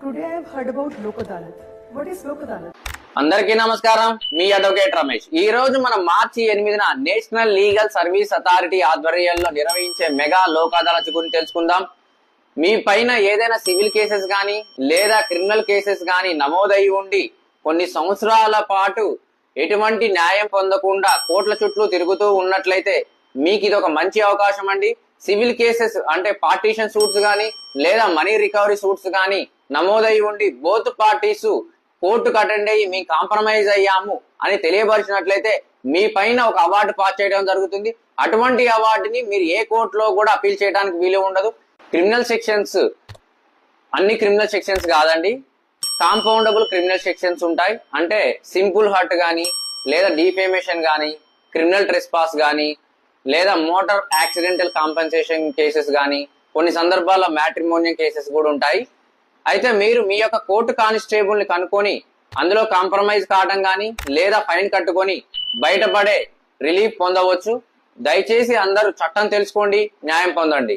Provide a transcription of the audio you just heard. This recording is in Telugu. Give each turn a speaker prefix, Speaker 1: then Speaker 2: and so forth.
Speaker 1: Today I heard about Lok Adalat what is Lok Adalat
Speaker 2: అందరికీ నమస్కారం. మీ అడ్వకేట్ రమేష్. ఈ రోజు మనం మార్చి ఎనిమిదిన నేషనల్ లీగల్ సర్వీస్ అథారిటీ ఆధ్వర్యంలో నిర్వహించే మెగా లోక్ అదాలత్ గురించి తెలుసుకుందాం. మీ పైన ఏదైనా సివిల్ కేసెస్ కానీ లేదా క్రిమినల్ కేసెస్ కానీ నమోదయి ఉండి కొన్ని సంవత్సరాల పాటు ఎటువంటి న్యాయం పొందకుండా కోట్ల చుట్టూ తిరుగుతూ ఉన్నట్లయితే మీకు ఇది ఒక మంచి అవకాశం అండి. సివిల్ కేసెస్ అంటే పార్టీషన్ సూట్స్ కానీ లేదా మనీ రికవరీ సూట్స్ కానీ నమోదై ఉండి బోత్ పార్టీస్ కోర్టుకు అటెండ్ అయ్యి మేము కాంప్రమైజ్ అయ్యాము అని తెలియపరిచినట్లయితే మీ పైన ఒక అవార్డు పాస్ చేయడం జరుగుతుంది. అటువంటి అవార్డుని మీరు ఏ కోర్టులో కూడా అపీల్ చేయడానికి వీలు ఉండదు. క్రిమినల్ సెక్షన్స్ అన్ని క్రిమినల్ సెక్షన్స్ కాదండి. కాంపౌండబుల్ క్రిమినల్ సెక్షన్స్ ఉంటాయి. అంటే సింపుల్ హర్ట్ కానీ లేదా డిఫేమేషన్ కానీ క్రిమినల్ ట్రెస్పాస్ కానీ లేదా మోటార్ యాక్సిడెంటల్ కాంపెన్సేషన్ కేసెస్ కానీ కొన్ని సందర్భాల్లో మ్యాట్రిమోనియం కేసెస్ కూడా ఉంటాయి. అయితే మీరు మీ యొక్క కోర్టు కానిస్టేబుల్ని కనుక్కొని అందులో కాంప్రమైజ్ కావడం కానీ లేదా ఫైన్ కట్టుకొని బయటపడే రిలీఫ్ పొందవచ్చు. దయచేసి అందరూ చట్టం తెలుసుకోండి న్యాయం పొందండి.